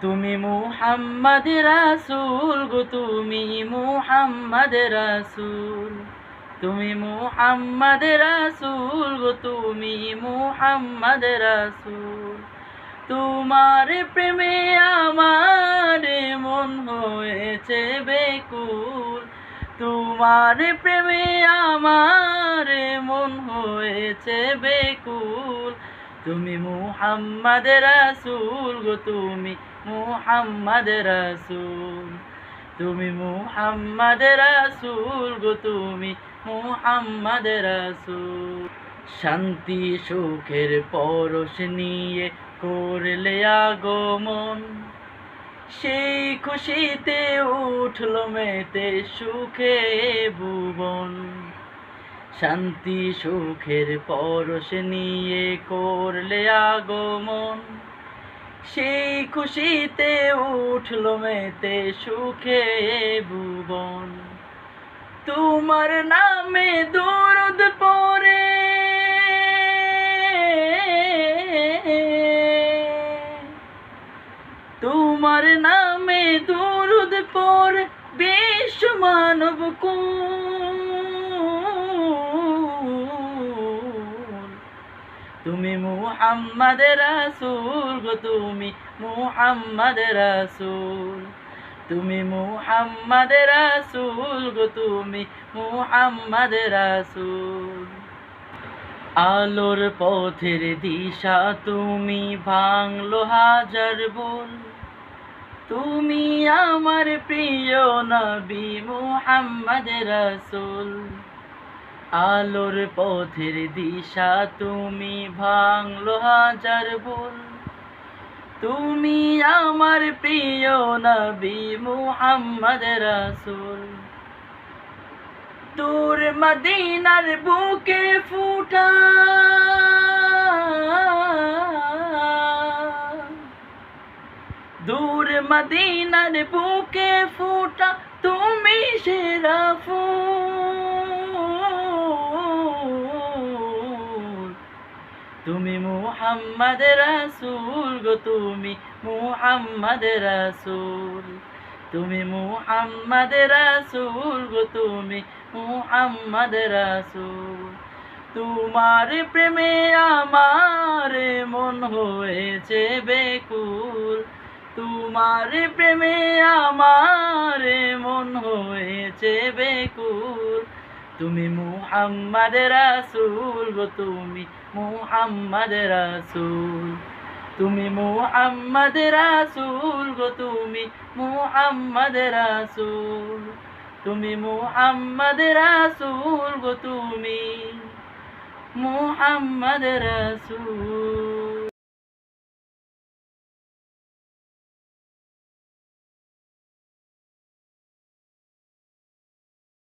তুমি মুহাম্মদ রাসূল গো, তুমি মুহাম্মদ রাসূল। তুমি মুহাম্মদ রাসূল গো, তুমি মুহাম্মদ রাসূল। তোমার প্রেমে আমার মন হয়েছে বেকুল। তোমার প্রেমে আমার মন হয়েছে বেকুল। তুমি মুহাম্মদ রাসূল গো, তুমি মুহাম্মদ রাসূল। তুমি মুহাম্মদ রাসূল গো, তুমি মুহাম্মদ রাসূল। শান্তি, সুখের পরশ নিয়ে করলে আগমন। সেই খুশিতে উঠল মেতে সুখে ভুবন। শান্তি সুখের পরশ নিয়ে করলে আগমন। সেই খুশিতে উঠল মেতে সুখে ভুবন। তোমার নামে দরদ পরে তোমার নামে দরুদ পর বিশ্ব মানব কুল মুহাম্মদ রাসূল গো তুমি মুহাম্মদ রাসূল। তুমি মুহাম্মদ রাসূল গো তুমি মুহাম্মদ রাসূল। আলোর পথের দিশা তুমি ভাঙলো হাজার বল তুমি আমার প্রিয় নবী মুহাম্মদ রাসূল। আলোর পথের দিশা তুমি ভাঙলো হাজার বল তুমি আমার প্রিয় নবী মুহাম্মদ রাসূল। তোর মদিনার বুকে ফুটা। দূর মদিনার বুকে ফুটা। তুমি মুহাম্মদ রাসূল গো, তুমি মুহাম্মদ রাসূল। তুমি মুহাম্মদ রাসূল গো, তুমি মুহাম্মদ রাসূল। তোমার প্রেমে আমার মন হয়েছে বেকুল। তোমার প্রেমে আমার মন হয়েছে বেকুল। তুমি মুহাম্মদ রাসূল গো, তুমি মুহাম্মদ রাসূল। তুমি মুহাম্মদ রাসূল গো, তুমি মুহাম্মদ রাসূল। তুমি মুহাম্মদ রাসূল গো, তুমি মুহাম্মদ রাসূল।